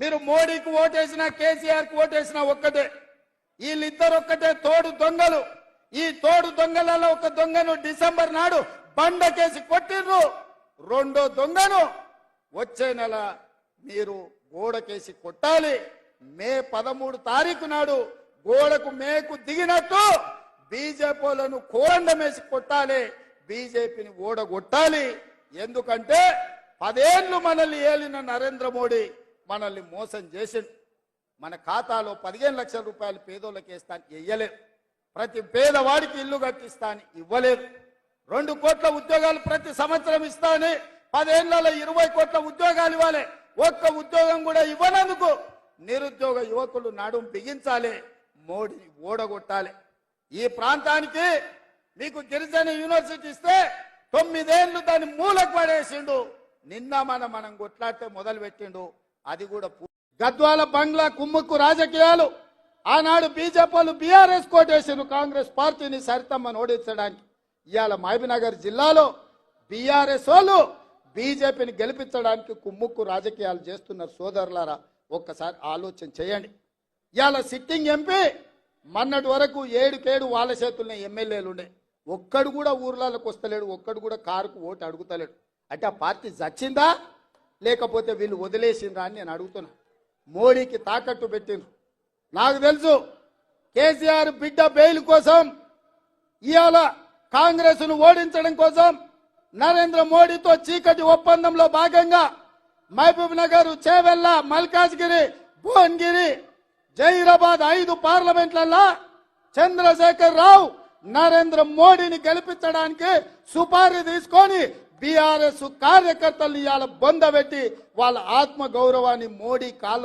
మీరు మోడీకి ఓటేసినా కేసీఆర్కి ఓటేసినా ఒక్కటే. వీళ్ళిద్దరు ఒక్కటే తోడు దొంగలు. ఈ తోడు దొంగలలో ఒక దొంగను డిసెంబర్ నాడు బండకేసి కొట్టిర్రు. రెండో దొంగను వచ్చే నెల మీరు గోడకేసి కొట్టాలి. మే పదమూడు తారీఖు నాడు గోడకు మేకు దిగినట్టు బీజేపీలను కోరండమేసి కొట్టాలి. బీజేపీని ఓడగొట్టాలి. ఎందుకంటే పదేళ్ళు మనల్ని ఏలిన నరేంద్ర మోడీ మనల్ని మోసం చేసిండు. మన ఖాతాలో పదిహేను లక్షల రూపాయలు పేదోళ్ళకి వేస్తాను వెయ్యలేదు ప్రతి పేదవాడికి ఇల్లు కట్టిస్తాను ఇవ్వలేదు. రెండు కోట్ల ఉద్యోగాలు ప్రతి సంవత్సరం ఇస్తాను పదేళ్ళలో ఇరవై కోట్ల ఉద్యోగాలు ఇవ్వాలి. ఒక్క ఉద్యోగం కూడా ఇవ్వనందుకు నిరుద్యోగ యువకులు నడుం బిగించాలి. మోడీని ఓడగొట్టాలి. ఈ ప్రాంతానికి మీకు గిరిజన యూనివర్సిటీ ఇస్తే తొమ్మిదేళ్ళు దాన్ని మూలకు పడేసిండు. నిన్న మనం మనం కొట్లాడితే మొదలు పెట్టిండు అది కూడా గద్వాల బంగ్లా కుమ్ముక్కు రాజకీయాలు. ఆనాడు బీజేపీలు బీఆర్ఎస్ కోటేసిండ్రు కాంగ్రెస్ పార్టీని సరితమ్మను ఓడించడానికి. ఇవాళ మహబీనగర్ జిల్లాలో బీఆర్ఎస్ వాళ్ళు బీజేపీని గెలిపించడానికి కుమ్ముక్కు రాజకీయాలు చేస్తున్నారు సోదరులారా. ఒక్కసారి ఆలోచన చేయండి. ఇవాళ సిట్టింగ్ ఎంపీ మొన్నటి వరకు ఏడుకేడు వాళ్ళ చేతుల్లో ఎమ్మెల్యేలు ఉండే. ఒక్కడు కూడా ఊర్లలోకి వస్తలేడు ఒక్కడు కూడా కారుకు ఓటు అడుగుతలేడు. అంటే ఆ పార్టీ చచ్చిందా? లేకపోతే వీళ్ళు వదిలేసిండ్రా అని నేను అడుగుతున్నా. మోడీకి తాకట్టు పెట్టిండ్రు. నాకు తెలుసు కేసీఆర్ బిడ్డ బెయిల్ కోసం ఇవాళ కాంగ్రెస్ను ఓడించడం కోసం నరేంద్ర మోడీతో చీకటి ఒప్పందంలో భాగంగా మహబూబ్ నగర్ చేవెల్ల మల్కాజ్గిరి భువన్గిరి జైరాబాద్ ఐదు పార్లమెంట్లలో చంద్రశేఖర్ రావు నరేంద్ర మోడీని గెలిపించడానికి సుపారీ తీసుకొని బీఆర్ఎస్ కార్యకర్తలు ఇవాళ బొందబెట్టి వాళ్ళ ఆత్మ గౌరవాన్ని మోడీ కాళ్ళ